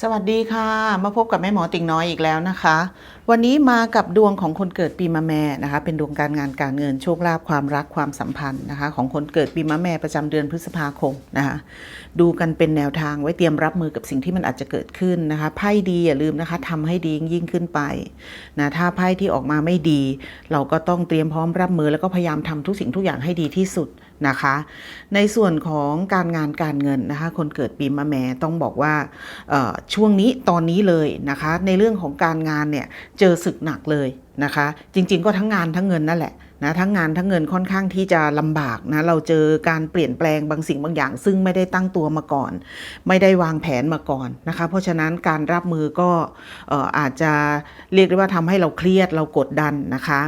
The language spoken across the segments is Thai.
สวัสดีค่ะ มาพบกับแม่หมอติ่งน้อยอีกแล้วนะคะ วันนี้มากับดวงของคนเกิดปีมะแม่นะคะ เป็นดวงการงานการเงินโชคลาภความรักความสัมพันธ์นะคะ ของคนเกิดปีมะแม่ประจำเดือนพฤษภาคมนะคะ ดูกันเป็นแนวทางไว้เตรียมรับมือกับสิ่งที่มันอาจจะเกิดขึ้นนะคะไพ่ดีอย่าลืมนะคะทำให้ดียิ่งขึ้นไปนะถ้าไพ่ที่ออกมาไม่ดี เราก็ต้องเตรียมพร้อมรับมือแล้วก็พยายามทำทุกสิ่งทุกอย่างให้ดีที่สุดนะคะ ในส่วนของการงานการเงินนะคะ คนเกิดปีมะแม่ต้องบอกว่าช่วงนี้ตอนนี้เลยนะคะ ในเรื่องของการงานเนี่ยเจอศึกหนักเลยนะคะ จริง ๆ ก็ทั้งงานทั้งเงินนั่นแหละนะทั้งงานทั้งเงินค่อนข้างที่จะลำบากนะเราเจอการเปลี่ยนแปลงบางสิ่งบางอย่าง ซึ่งไม่ได้ตั้งตัวมาก่อน ไม่ได้วางแผนมาก่อนนะคะ เพราะฉะนั้นการรับมือก็เอ่ออาจจะเรียกได้ว่าทำให้เราเครียดเรากดดันนะคะ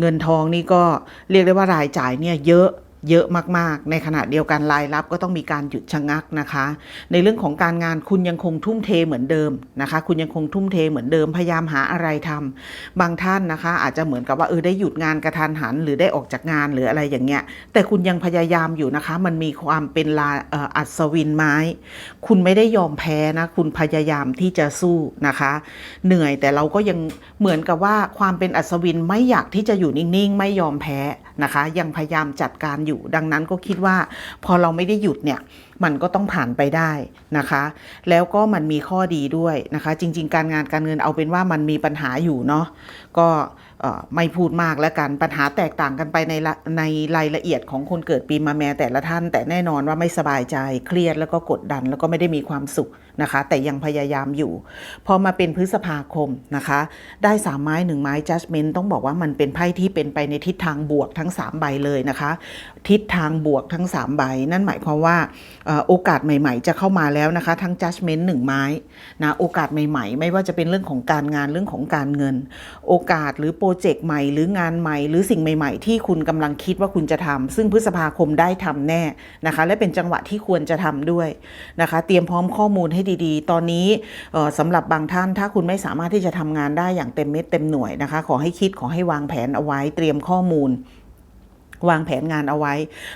เงินทองนี่ก็เรียกได้ว่ารายจ่ายเนี่ยเยอะ เยอะมากๆ ในขณะเดียวกันรายรับก็ต้องมีการหยุดชะงักนะคะ ในเรื่องของการงานคุณยังคงทุ่มเทเหมือนเดิมนะคะ คุณยังคงทุ่มเทเหมือนเดิมพยายามหาอะไรทำบางท่านนะคะ อาจจะเหมือนกับว่าเออได้หยุดงานกระทันหัน หรือได้ออกจากงานหรืออะไรอย่างเงี้ย แต่คุณยังพยายามอยู่นะคะ มันมีความเป็นลาออัศวินไม้ คุณไม่ได้ยอมแพ้นะคุณพยายามที่จะสู้นะคะ เหนื่อยแต่เราก็ยังเหมือนกับว่าความเป็นอัศวินไม่อยากที่จะอยู่นิ่งๆ ไม่ยอมแพ้นะคะ ยังพยายามจัดการอยู่ ดังนั้นก็คิดว่าพอเราไม่ได้หยุดเนี่ยมันก็ต้องผ่านไปได้นะคะ แล้วก็มันมีข้อดีด้วยนะคะ จริง ๆ การงานการเงินเอาเป็นว่ามันมีปัญหาอยู่เนาะก็ไม่พูดมากแล้วกันปัญหาแตกต่างกันไปในในรายละเอียดของคนเกิดปีมาแม่แต่ละท่าน แต่แน่นอนว่าไม่สบายใจเครียดแล้วก็กดดันแล้วก็ไม่ได้มีความสุข นะคะ แต่ยังพยายามอยู่ พอมาเป็นพฤษภาคมนะคะ ได้สามไม้หนึ่งไม้ judgment ต้องบอกว่ามันเป็นไพ่ที่เป็นไปในทิศทางบวกทั้ง 3 ใบเลยนะคะ ทิศทางบวกทั้ง 3 ใบ นั่นหมายความว่าโอกาสใหม่ ๆ จะเข้ามาแล้วนะคะ ทั้ง judgment 1ไม้นะโอกาสใหม่ ๆ ไม่ว่าจะเป็นเรื่องของการงานเรื่องของการเงิน โอกาสหรือโปรเจกต์ใหม่หรืองานใหม่ หรือสิ่งใหม่ ๆ ที่คุณกำลังคิดว่าคุณจะทำซึ่งพฤษภาคมได้ทำแน่นะคะ และเป็นจังหวะที่ควรจะทำด้วยนะคะ เตรียมพร้อมข้อมูลให้ดีๆ ตอนนี้เอ่อสำหรับบางท่านถ้าคุณไม่สามารถที่จะทำงานได้อย่างเต็มเม็ดเต็มหน่วยนะคะ ขอให้คิดขอให้วางแผนเอาไว้เตรียมข้อมูลวางแผนงานเอาไว้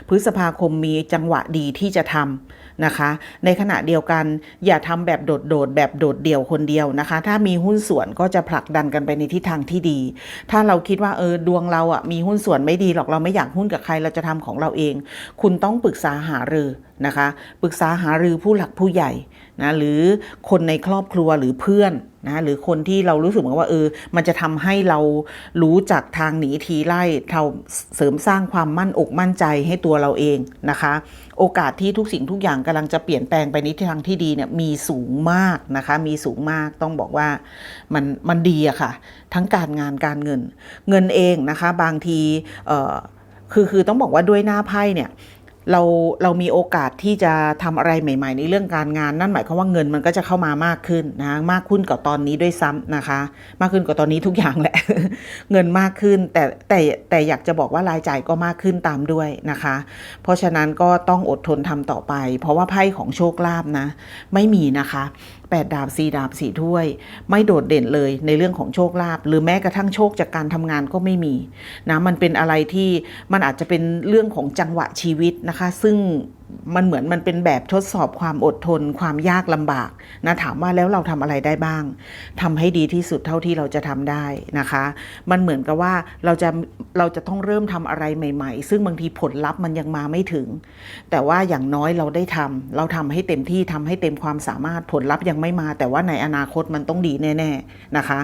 พฤษภาคมมีจังหวะดีที่จะทำ นะคะ ในขณะเดียวกันอย่าทำแบบโดดๆแบบโดดเดี่ยวคนเดียวนะคะ ถ้ามีหุ้นส่วนก็จะผลักดันกันไปในทิศทางที่ดี ถ้าเราคิดว่าเออดวงเราอะมีหุ้นส่วนไม่ดีหรอกเราไม่อยากหุ้นกับใครเราจะทำของเราเอง คุณต้องปรึกษาหารือนะคะ ปรึกษาหารือผู้หลักผู้ใหญ่นะหรือคนในครอบครัวหรือเพื่อน นะหรือคนที่เรารู้สึกเหมือนว่าเออ มันจะทำให้เรารู้จักทางหนีทีไล่เราเสริมสร้างความมั่นอกมั่นใจให้ตัวเราเองนะคะ โอกาสที่ทุกสิ่งทุกอย่างกำลังจะเปลี่ยนแปลงไปในทิศทางที่ดีเนี่ยมีสูงมากนะคะ มีสูงมากต้องบอกว่ามันมันดีอะค่ะ ทั้งการงานการเงิน เงินเองนะคะ บางทีเออคือคือต้องบอกว่าด้วยหน้าไพ่เนี่ย เราเรามีโอกาสที่จะทำอะไรใหม่ ๆ ในเรื่องการงาน นั่นหมายความว่าเงินมันก็จะเข้ามามากขึ้นนะมากขึ้นกว่าตอนนี้ด้วยซ้ำนะคะ มากขึ้นกว่าตอนนี้ทุกอย่างแหละ เงินมากขึ้น แต่แต่แต่อยากจะบอกว่ารายจ่ายก็มากขึ้นตามด้วยนะคะ เพราะฉะนั้นก็ต้องอดทนทำต่อไป เพราะว่าไพ่ของโชคลาภนะ ไม่มีนะคะ แปดดาบสี่ดาบสี่ถ้วย ไม่โดดเด่นเลยในเรื่องของโชคลาภหรือแม้กระทั่งโชคจากการทำงานก็ไม่มีนะมันเป็นอะไรที่มันอาจจะเป็นเรื่องของจังหวะชีวิตนะคะ ซึ่ง มันเหมือนมันเป็นแบบทดสอบความอดทน ความยากลำบากนะถามว่าแล้วเราทำอะไรได้บ้างทำให้ดีที่สุดเท่าที่เราจะทำได้นะคะ มันเหมือนกับว่าเราจะเราจะต้องเริ่มทำอะไรใหม่ ๆ ซึ่งบางทีผลลัพธ์มันยังมาไม่ถึง แต่ว่าอย่างน้อยเราได้ทำเราทำให้เต็มที่ทำให้เต็มความสามารถผลลัพธ์ยังไม่มา แต่ว่าในอนาคตมันต้องดีแน่ๆนะคะ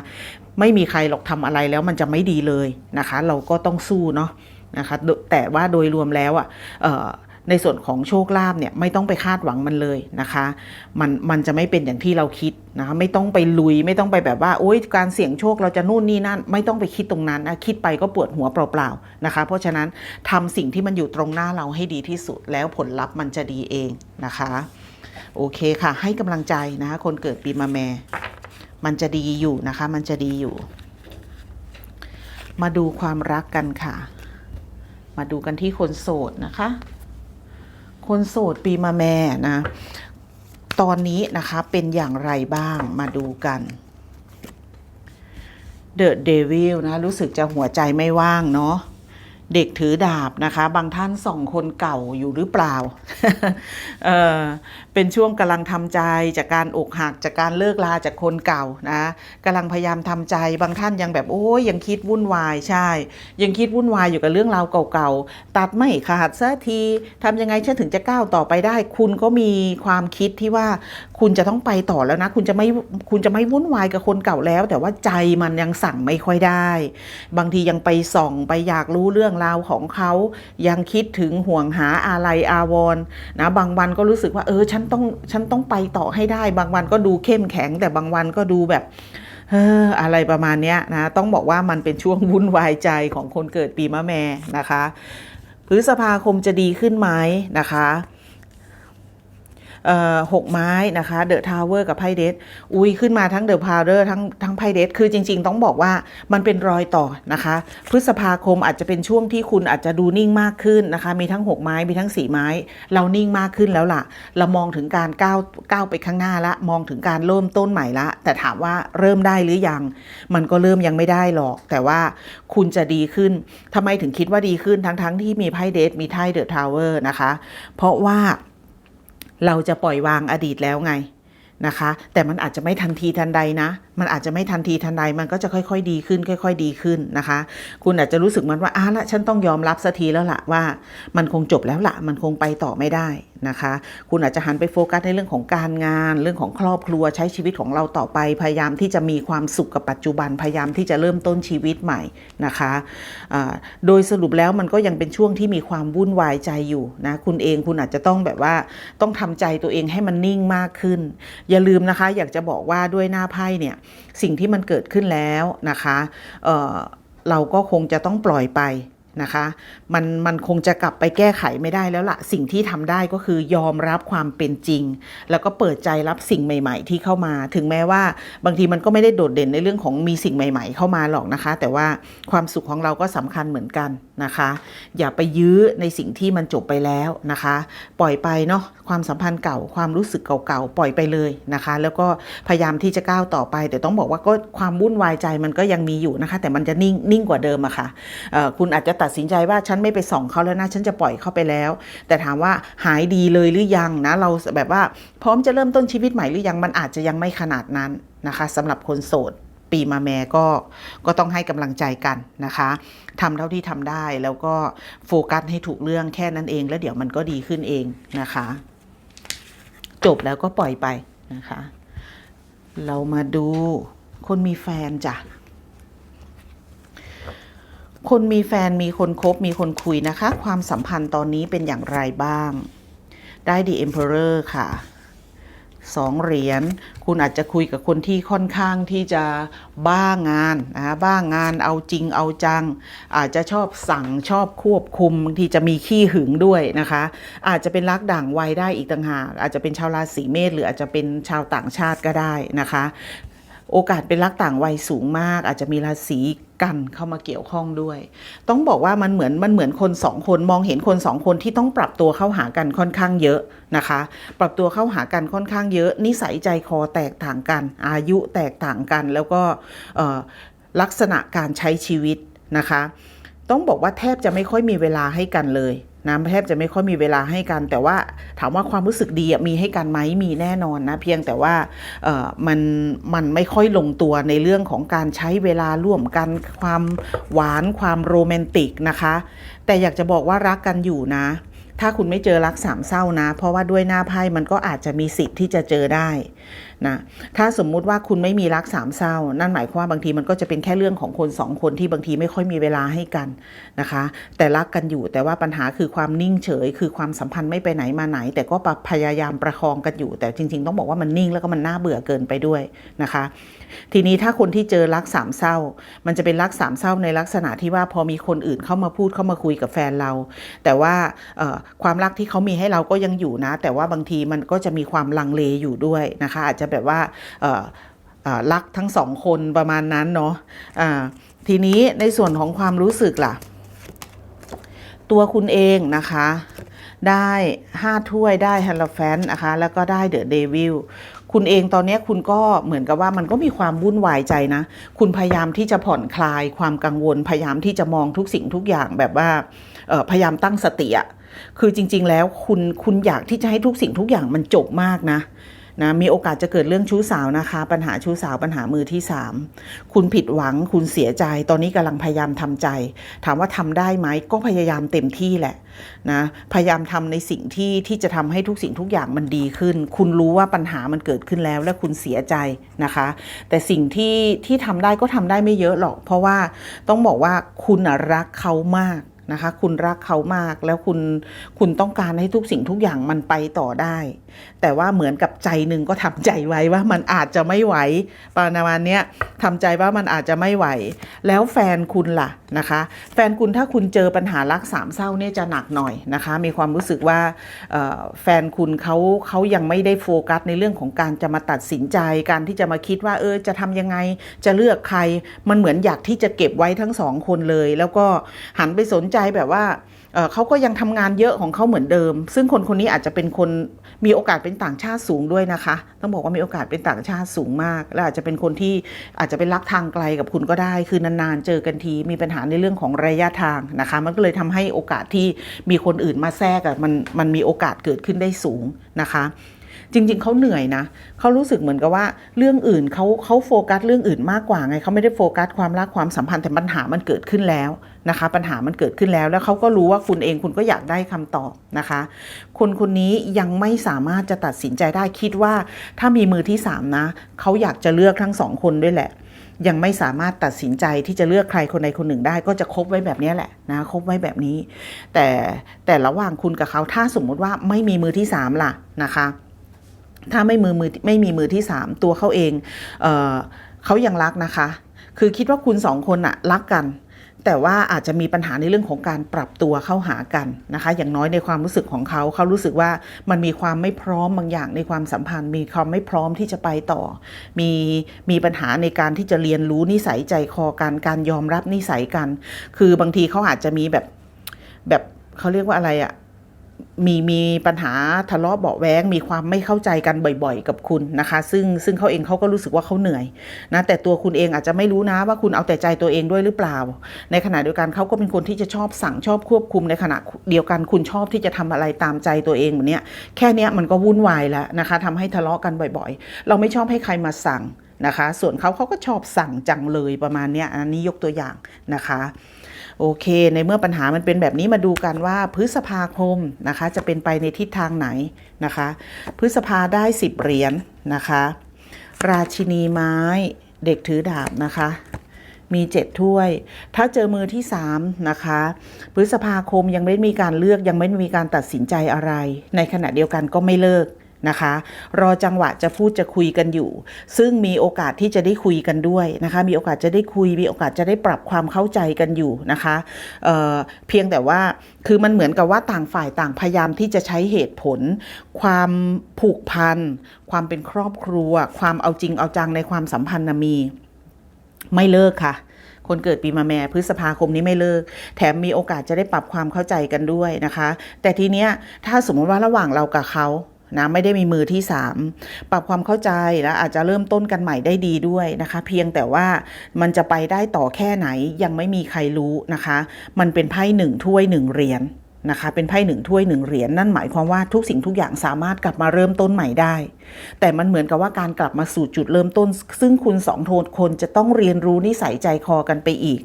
ไม่มีใครหรอกทำอะไรแล้วมันจะไม่ดีเลยนะคะ เราก็ต้องสู้เนาะนะคะแต่ว่าโดยรวมแล้วอะ ในส่วนของโชคลาภเนี่ยไม่ต้องไปคาดหวังมันเลยนะคะมันมันจะไม่เป็นอย่างที่เราคิดนะคะไม่ต้องไปลุยไม่ต้องไปแบบว่าโอ๊ยการเสี่ยงโชคเราจะนู่นนี่นั่น ไม่ต้องไปคิดตรงนั้นนะคิดไปก็ปวดหัวเปล่าๆนะคะ เพราะฉะนั้นทำสิ่งที่มันอยู่ตรงหน้าเราให้ดีที่สุด แล้วผลลัพธ์มันจะดีเองนะคะโอเคค่ะ ให้กำลังใจนะคะคนเกิดปีมาแม่มันจะดีอยู่นะคะ มันจะดีอยู่ มาดูความรักกันค่ะ มาดูกันที่คนโสดนะคะ คนโสดปีมาแม่นะ ตอนนี้นะคะเป็นอย่างไรบ้างมาดูกันเดอะเดวิลนะ รู้สึกจะหัวใจไม่ว่างเนาะ เด็กถือดาบนะคะ บางท่านส่องคนเก่าอยู่หรือเปล่าเออเป็นช่วงกำลังทำใจจากการอกหักจากการเลิกลาจากคนเก่านะกำลังพยายามทำใจ บางท่านยังแบบโอ้ยยังคิดวุ่นวายใช่ ยังคิดวุ่นวายอยู่กับเรื่องราวเก่าๆตัดไม่ขาดสักทีทำยังไงฉันถึงจะก้าวต่อไปได้ คุณก็มีความคิดที่ว่าคุณจะต้องไปต่อแล้วนะ คุณจะไม่คุณจะไม่วุ่นวายกับคนเก่าแล้ว แต่ว่าใจมันยังสั่งไม่ค่อยได้ บางทียังไปส่องไปอยากรู้เรื่องราวของเขายังคิดถึงห่วงหาอะไรอาวรณ์นะบางวันก็รู้สึกว่าเออฉันต้องฉันต้องไปต่อให้ได้ บางวันก็ดูเข้มแข็ง แต่บางวันก็ดูแบบเอออะไรประมาณนี้นะต้องบอกว่ามันเป็นช่วงวุ่นวายใจของคนเกิดปีมะแม่นะคะพฤษภาคมจะดีขึ้นไหมนะคะ หกไม้นะคะเดอะทาวเวอร์กับไพ่เดสอุ้ยขึ้นมาทั้งเดอะพาวเดอร์ทั้งทั้งไพ่เดสคือจริง ๆ ต้องบอกว่ามันเป็นรอยต่อนะคะ พฤษภาคมอาจจะเป็นช่วงที่คุณอาจจะดูนิ่งมากขึ้นนะคะ มีทั้ง 6 ไม้มีทั้ง 4 ไม้ เรานิ่งมากขึ้นแล้วล่ะ เรามองถึงการก้าวก้าวไปข้างหน้าละ มองถึงการเริ่มต้นใหม่ละ แต่ถามว่าเริ่มได้หรือยัง มันก็เริ่มยังไม่ได้หรอก แต่ว่าคุณจะดีขึ้นทำไมถึงคิดว่าดีขึ้นทั้งทั้งๆที่มีไพ่เดทมีไพ่เดอะทาวเวอร์นะคะ เพราะว่า เราจะปล่อยวางอดีตแล้วไง นะคะ แต่มันอาจจะไม่ทันทีทันใดนะ มันอาจจะไม่ทันทีทันใดมันก็จะค่อยๆ ดีขึ้น ค่อย ๆ ดีขึ้นนะคะ คุณอาจจะรู้สึกมันว่าอะละฉันต้องยอมรับสักทีแล้วละว่า มันคงจบแล้วละมันคงไปต่อไม่ได้นะคะ คุณอาจจะหันไปโฟกัสในเรื่องของการงาน เรื่องของครอบครัวใช้ชีวิตของเราต่อไป พยายามที่จะมีความสุขกับปัจจุบันพยายามที่จะเริ่มต้นชีวิตใหม่นะคะโดยสรุปแล้วมันก็ยังเป็นช่วงที่มีความวุ่นวายใจอยู่นะคุณเองคุณอาจจะต้องแบบว่าต้องทำใจตัวเองให้มันนิ่งมากขึ้นอย่าลืมนะคะ อยากจะบอกว่าด้วยหน้าไพ่เนี่ยสิ่งที่มันเกิดขึ้นแล้วนะคะเเราก็คงจะต้องปล่อยไป นะคะ มันมันคงจะกลับไปแก้ไขไม่ได้แล้วละสิ่งที่ทำได้ก็คือยอมรับความเป็นจริง แล้วก็เปิดใจรับสิ่งใหม่ ๆ ที่เข้ามา ถึงแม้ว่าบางทีมันก็ไม่ได้โดดเด่นในเรื่องของมีสิ่งใหม่ ๆ เข้ามาหรอกนะคะ แต่ว่าความสุขของเราก็สำคัญเหมือนกันนะคะ อย่าไปยื้อในสิ่งที่มันจบไปแล้วนะคะ ปล่อยไปเนาะความสัมพันธ์เก่าความรู้สึกเก่าๆปล่อยไปเลยนะคะ แล้วก็พยายามที่จะก้าวต่อไป แต่ต้องบอกว่าก็ความวุ่นวายใจมันก็ยังมีอยู่นะคะ แต่มันจะนิ่งนิ่งกว่าเดิมอะค่ะเอ่อคุณอาจจะตัดดสินใจว่าฉันไม่ไปส่องเขาแล้วนะฉันจะปล่อยเขาไปแล้ว แต่ถามว่าหายดีเลยหรือยังนะเราแบบว่าพร้อมจะเริ่มต้นชีวิตใหม่หรือยังมันอาจจะยังไม่ขนาดนั้นนะคะสำหรับคนโสดปีมาแม่ก็ก็ต้องให้กำลังใจกันนะคะทำเท่าที่ทำได้แล้วก็โฟกัสให้ถูกเรื่องแค่นั้นเอง แล้วเดี๋ยวมันก็ดีขึ้นเองนะคะ จบแล้วก็ปล่อยไปนะคะ เรามาดูคนมีแฟนจ้ะ คนมีแฟนมีคนคบมีคนคุยนะคะ ความสัมพันธ์ตอนนี้เป็นอย่างไรบ้าง ได้ The Emperor ค่ะสองเหรียญคุณอาจจะคุยกับคนที่ค่อนข้างที่จะบ้างานนะคะบ้างานเอาจริงเอาจัง อาจจะชอบสั่งชอบควบคุมบางทีจะมีขี้หึงด้วยนะคะ อาจจะเป็นรักด่างวัยได้อีกต่างหากอาจจะเป็นชาวราศีเมษหรืออาจจะเป็นชาวต่างชาติก็ได้นะคะ โอกาสเป็นรักต่างวัยสูงมาก อาจจะมีราศีกันเข้ามาเกี่ยวข้องด้วย ต้องบอกว่ามันเหมือนมันเหมือนคนสองคนมองเห็นคนสองคนที่ต้องปรับตัวเข้าหากันค่อนข้างเยอะนะคะ ปรับตัวเข้าหากันค่อนข้างเยอะ นิสัยใจคอแตกต่างกัน อายุแตกต่างกัน แล้วก็ลักษณะการใช้ชีวิตนะคะ ต้องบอกว่าแทบจะไม่ค่อยมีเวลาให้กันเลย นะแทบจะไม่ค่อยมีเวลาให้กัน แต่ว่าถามว่าความรู้สึกดีมีให้กันไหมมีแน่นอนนะเพียงแต่ว่ามันมันไม่ค่อยลงตัวในเรื่องของการใช้เวลาร่วมกันความหวานความโรแมนติกนะคะ แต่อยากจะบอกว่ารักกันอยู่นะ ถ้าคุณไม่เจอรักสามเศร้านะ เพราะว่าด้วยหน้าไพ่มันก็อาจจะมีสิทธิ์ที่จะเจอได้ นะถ้าสมมุติว่าคุณไม่มีรักสามเศร้า นั่นหมายความว่าบางทีมันก็จะเป็นแค่เรื่องของคนสองคนที่บางทีไม่ค่อยมีเวลาให้กันนะคะ แต่รักกันอยู่แต่ว่าปัญหาคือความนิ่งเฉย คือความสัมพันธ์ไม่ไปไหนมาไหน แต่ก็พยายามประคองกันอยู่ แต่จริง ๆ ต้องบอกว่ามันนิ่งแล้วก็มันน่าเบื่อเกินไปด้วยนะคะ ทีนี้ถ้าคนที่เจอรักสามเศร้า มันจะเป็นรักสามเศร้าในลักษณะที่ว่าพอมีคนอื่นเข้ามาพูดเข้ามาคุยกับแฟนเรา แต่ว่าความรักที่เขามีให้เราก็ยังอยู่นะ แต่ว่าบางทีมันก็จะมีความลังเลอยู่ด้วยนะคะอาจจะแบบว่ารักทั้งสองคนประมาณนั้นเนาะอ่าทีนี้ในส่วนของความรู้สึกล่ะ ตัวคุณเองนะคะได้5ถ้วยได้ฮันลแฟนนะคะแล้วก็ได้เดอะเดวิลคุณเองตอนนี้คุณก็เหมือนกับว่ามันก็มีความวุ่นวายใจนะ คุณพยายามที่จะผ่อนคลายความกังวล พยายามที่จะมองทุกสิ่งทุกอย่างแบบว่าพยายามตั้งสติอะคือจริง ๆ แล้วคุณคุณอยากที่จะให้ทุกสิ่งทุกอย่างมันจบมากนะ นะมีโอกาสจะเกิดเรื่องชู้สาวนะคะ ปัญหาชู้สาวปัญหามือที่สามคุณผิดหวังคุณเสียใจ ตอนนี้กำลังพยายามทำใจ ถามว่าทำได้ไหมก็พยายามเต็มที่แหละนะพยายามทำในสิ่งที่ที่จะทำให้ทุกสิ่งทุกอย่างมันดีขึ้น คุณรู้ว่าปัญหามันเกิดขึ้นแล้วและคุณเสียใจนะคะ แต่สิ่งที่ที่ทำได้ก็ทำได้ไม่เยอะหรอก เพราะว่าต้องบอกว่าคุณรักเขามาก นะคะ คุณรักเขามากแล้วคุณคุณต้องการให้ทุกสิ่งทุกอย่างมันไปต่อได้ แต่ว่าเหมือนกับใจหนึ่งก็ทำใจไว้ว่ามันอาจจะไม่ไหวประมาณเนี้ยทำใจว่ามันอาจจะไม่ไหว แล้วแฟนคุณล่ะนะคะ แฟนคุณถ้าคุณเจอปัญหารักสามเศร้าเนี่ยจะหนักหน่อยนะคะ มีความรู้สึกว่าแฟนคุณเขาเขายังไม่ได้โฟกัสในเรื่องของการจะมาตัดสินใจการที่จะมาคิดว่าเออจะทำยังไงจะเลือกใครมันเหมือนอยากที่จะเก็บไว้ทั้งสองคนเลย แล้วก็หันไปสนใจจแบบว่าเเขาก็ยังทำงานเยอะของเขาเหมือนเดิม ซึ่งคนคนนี้อาจจะเป็นคนมีโอกาสเป็นต่างชาติสูงด้วยนะคะ ต้องบอกว่ามีโอกาสเป็นต่างชาติสูงมาก และอาจจะเป็นคนที่อาจจะเป็นรักทางไกลกับคุณก็ได้ คือนานๆเจอกันที มีปัญหาในเรื่องของระยะทางนะคะ มันก็เลยทำให้โอกาสที่มีคนอื่นมาแทรกอะมันมันมีโอกาสเกิดขึ้นได้สูงนะคะ จริง ๆเขาเหนื่อยนะเขารู้สึกเหมือนกับว่าเรื่องอื่นเขาเขาโฟกัสเรื่องอื่นมากกว่าไงเขาไม่ได้โฟกัสความรักความสัมพันธ์แต่ปัญหามันเกิดขึ้นแล้วนะคะ ปัญหามันเกิดขึ้นแล้วแล้วเขาก็รู้ว่าคุณเองคุณก็อยากได้คำตอบนะคะ คนคนนี้ยังไม่สามารถจะตัดสินใจได้คิดว่าถ้ามีมือที่สามนะเขาอยากจะเลือกทั้งสองคนด้วยแหละยังไม่สามารถตัดสินใจที่จะเลือกใครคนใดคนหนึ่งได้ ก็จะคบไว้แบบนี้แหละนะคบไว้แบบนี้ แต่แต่ระหว่างคุณกับเขาถ้าสมมุติว่าไม่มีมือที่สามล่ะนะคะ ถ้าไม่มือมือไม่มีมือที่สามตัวเขาเองเออเขายังรักนะคะ คือคิดว่าคุณสองคนอะรักกัน แต่ว่าอาจจะมีปัญหาในเรื่องของการปรับตัวเข้าหากันนะคะ อย่างน้อยในความรู้สึกของเขาเขารู้สึกว่ามันมีความไม่พร้อมบางอย่างในความสัมพันธ์ มีความไม่พร้อมที่จะไปต่อ มีมีปัญหาในการที่จะเรียนรู้นิสัยใจคอกันการยอมรับนิสัยกัน คือบางทีเขาอาจจะมีแบบแบบเขาเรียกว่าอะไรอะ มีมีปัญหาทะเลาะเบาะแว้งมีความไม่เข้าใจกันบ่อยๆ กับคุณนะคะ ซึ่งซึ่งเขาเองเขาก็รู้สึกว่าเขาเหนื่อยนะแต่ตัวคุณเองอาจจะไม่รู้นะว่าคุณเอาแต่ใจตัวเองด้วยหรือเปล่า ในขณะเดียวกันเขาก็เป็นคนที่จะชอบสั่งชอบควบคุมในขณะเดียวกันคุณชอบที่จะทำอะไรตามใจตัวเองเหมือนเนี้ยแค่เนี้ยมันก็วุ่นวายแล้วนะคะทำให้ทะเลาะกันบ่อยๆ เราไม่ชอบให้ใครมาสั่ง นะคะ ส่วนเขาเขาก็ชอบสั่งจังเลยประมาณเนี้ยอันนี้ยกตัวอย่างนะคะโอเค ในเมื่อปัญหามันเป็นแบบนี้มาดูกันว่าพฤษภาคมนะคะ จะเป็นไปในทิศทางไหนนะคะ พฤษภาได้ 10 เหรียญนะคะ ราชินีไม้เด็กถือดาบนะคะ มีเจ็ดถ้วย ถ้าเจอมือที่สามนะคะ พฤษภาคมยังไม่มีการเลือกยังไม่มีการตัดสินใจอะไร ในขณะเดียวกันก็ไม่เลิก นะคะ รอจังหวะจะพูดจะคุยกันอยู่ ซึ่งมีโอกาสที่จะได้คุยกันด้วยนะคะ มีโอกาสจะได้คุย มีโอกาสจะได้ปรับความเข้าใจกันอยู่นะคะเเพียงแต่ว่าคือมันเหมือนกับว่าต่างฝ่ายต่างพยายามที่จะใช้เหตุผล ความผูกพัน ความเป็นครอบครัว ความเอาจริงเอาจังในความสัมพันธ์มี ไม่เลิกค่ะคนเกิดปีมาแม่พฤษภาคมนี้ไม่เลิก แถมมีโอกาสจะได้ปรับความเข้าใจกันด้วยนะคะ แต่ทีเนี้ยถ้าสมมติว่าระหว่างเรากับเขา นะไม่ได้มีมือที่ 3 ปรับความเข้าใจแล้วอาจจะเริ่มต้นกันใหม่ได้ดีด้วยนะคะ เพียงแต่ว่ามันจะไปได้ต่อแค่ไหนยังไม่มีใครรู้นะคะ มันเป็นไพ่หนึ่งถ้วยหนึ่งเหรียญ นะคะเป็นไพ่หนึ่งถ้วยหนึ่งเหรียญนั่นหมายความว่าทุกสิ่งทุกอย่างสามารถกลับมาเริ่มต้นใหม่ได้ แต่มันเหมือนกับว่าการกลับมาสู่จุดเริ่มต้น ซึ่งคุณสองโทนคนจะต้องเรียนรู้นิสัยใจคอกันไปอีก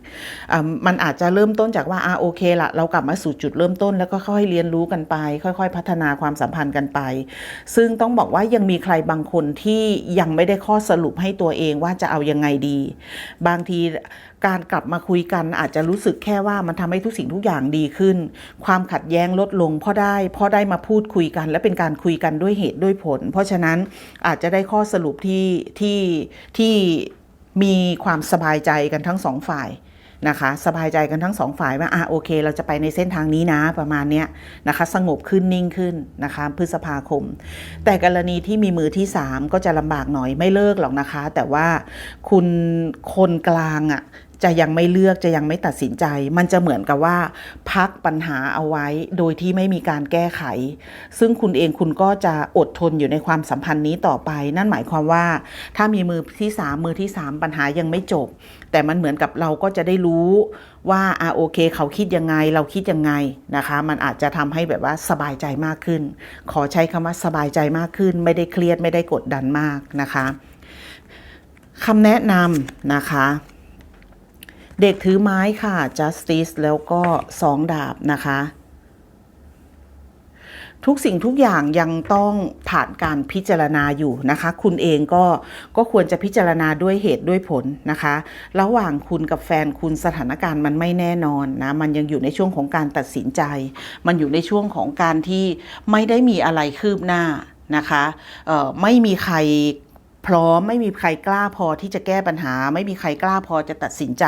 อมันอาจจะเริ่มต้นจากว่าอ่าโอเคละเรากลับมาสู่จุดเริ่มต้น แล้วก็ค่อยเรียนรู้กันไป ค่อย ๆ พัฒนาความสัมพันธ์กันไป ซึ่งต้องบอกว่ายังมีใครบางคนที่ยังไม่ได้ข้อสรุปให้ตัวเองว่าจะเอายังไงดี บางที การกลับมาคุยกันอาจจะรู้สึกแค่ว่ามันทำให้ทุกสิ่งทุกอย่างดีขึ้น ความขัดแย้งลดลงเพราะได้เพราะได้มาพูดคุยกัน และเป็นการคุยกันด้วยเหตุด้วยผล เพราะฉะนั้นอาจจะได้ข้อสรุปที่ที่ที่มีความสบายใจกันทั้งสองฝ่ายนะคะสบายใจกันทั้งสองฝ่ายว่าอะโอเค เราจะไปในเส้นทางนี้นะประมาณเนี้ยนะคะสงบขึ้นนิ่งขึ้นนะคะพฤษภาคม แต่กรณีที่มีมือที่ 3 ก็จะลำบากหน่อยไม่เลิกหรอกนะคะ แต่ว่าคุณคนกลางอะ จะยังไม่เลือกจะยังไม่ตัดสินใจ มันจะเหมือนกับว่า พักปัญหาเอาไว้โดยที่ไม่มีการแก้ไข ซึ่งคุณเองคุณก็จะอดทนอยู่ในความสัมพันธ์นี้ต่อไป นั่นหมายความว่า ถ้ามีมือที่สามมือที่สามปัญหายังไม่จบ แต่มันเหมือนกับเราก็จะได้รู้ว่าอ่าโอเค เขาคิดยังไงเราคิดยังไงนะคะ มันอาจจะทำให้แบบว่าสบายใจมากขึ้น ขอใช้คำว่าสบายใจมากขึ้น ไม่ได้เครียดไม่ได้กดดันมากนะคะคำแนะนำนะคะ เด็กถือไม้ค่ะ justice แล้วก็สองดาบนะคะ ทุกสิ่งทุกอย่างยังต้องผ่านการพิจารณาอยู่นะคะ คุณเองก็ก็ควรจะพิจารณาด้วยเหตุด้วยผลนะคะ ระหว่างคุณกับแฟนคุณสถานการณ์มันไม่แน่นอนนะ มันยังอยู่ในช่วงของการตัดสินใจ มันอยู่ในช่วงของการที่ไม่ได้มีอะไรคืบหน้านะคะไม่มีใคร พร้อมไม่มีใครกล้าพอที่จะแก้ปัญหา ไม่มีใครกล้าพอจะตัดสินใจ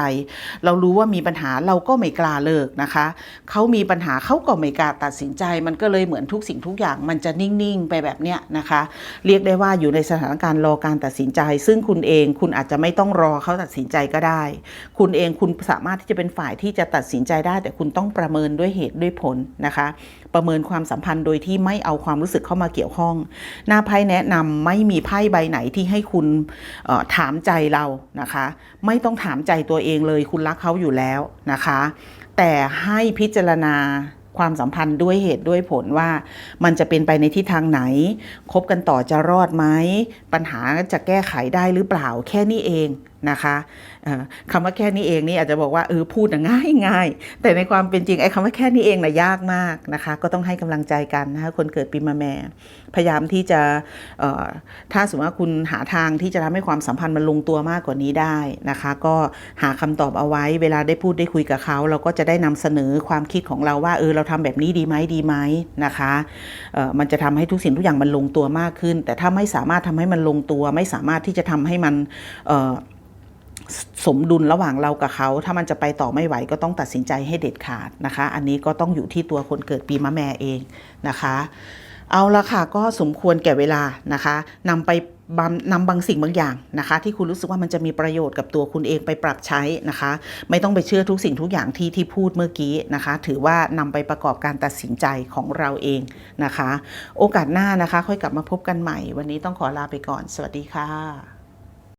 เรารู้ว่ามีปัญหาเราก็ไม่กล้าเลิกนะคะเขามีปัญหาเขาก็ไม่กล้าตัดสินใจ มันก็เลยเหมือนทุกสิ่งทุกอย่างมันจะนิ่งๆไปแบบเนี้ยนะคะ เรียกได้ว่าอยู่ในสถานการณ์รอการตัดสินใจ ซึ่งคุณเองคุณอาจจะไม่ต้องรอเขาตัดสินใจก็ได้ คุณเองคุณสามารถที่จะเป็นฝ่ายที่จะตัดสินใจได้ แต่คุณต้องประเมินด้วยเหตุด้วยผลนะคะ ประเมินความสัมพันธ์โดยที่ไม่เอาความรู้สึกเข้ามาเกี่ยวข้อง หน้าไพ่แนะนำไม่มีไพ่ใบไหนที่ให้คุณถามใจเรานะคะ ไม่ต้องถามใจตัวเองเลย คุณรักเขาอยู่แล้วนะคะ แต่ให้พิจารณาความสัมพันธ์ด้วยเหตุด้วยผลว่ามันจะเป็นไปในทิศทางไหน คบกันต่อจะรอดไหม ปัญหาจะแก้ไขได้หรือเปล่าแค่นี้เอง นะคะคำว่าแค่นี้เองนี่อาจจะบอกว่าเออพูดง่ายง่ายแต่ในความเป็นจริงไอ้คำว่าแค่นี้เองน่ะยากมากนะคะ ก็ต้องให้กำลังใจกันนะคะคนเกิดปีมะแม่พยายามที่จะถ้าสมมติว่าคุณหาทางที่จะทำให้ความสัมพันธ์มันลงตัวมากกว่านี้ได้นะคะ ก็หาคำตอบเอาไว้ เวลาได้พูดได้คุยกับเขา เราก็จะได้นำเสนอความคิดของเราว่าเออเราทำแบบนี้ดีไหมดีไหมนะคะมันจะทำให้ทุกสิ่งทุกอย่างมันลงตัวมากขึ้น แต่ถ้าไม่สามารถทำให้มันลงตัว ไม่สามารถที่จะทำให้มันเอ่อ สมดุลระหว่างเรากับเขา ถ้ามันจะไปต่อไม่ไหวก็ต้องตัดสินใจให้เด็ดขาดนะคะ อันนี้ก็ต้องอยู่ที่ตัวคนเกิดปีมะแม่เองนะคะ เอาละค่ะก็สมควรแก่เวลานะคะนำไปบำนำบางสิ่งบางอย่างนะคะ ที่คุณรู้สึกว่ามันจะมีประโยชน์กับตัวคุณเองไปปรับใช้นะคะ ไม่ต้องไปเชื่อทุกสิ่งทุกอย่างที่ที่พูดเมื่อกี้นะคะ ถือว่านำไปประกอบการตัดสินใจของเราเองนะคะ โอกาสหน้านะคะ ค่อยกลับมาพบกันใหม่ วันนี้ต้องขอลาไปก่อน สวัสดีค่ะ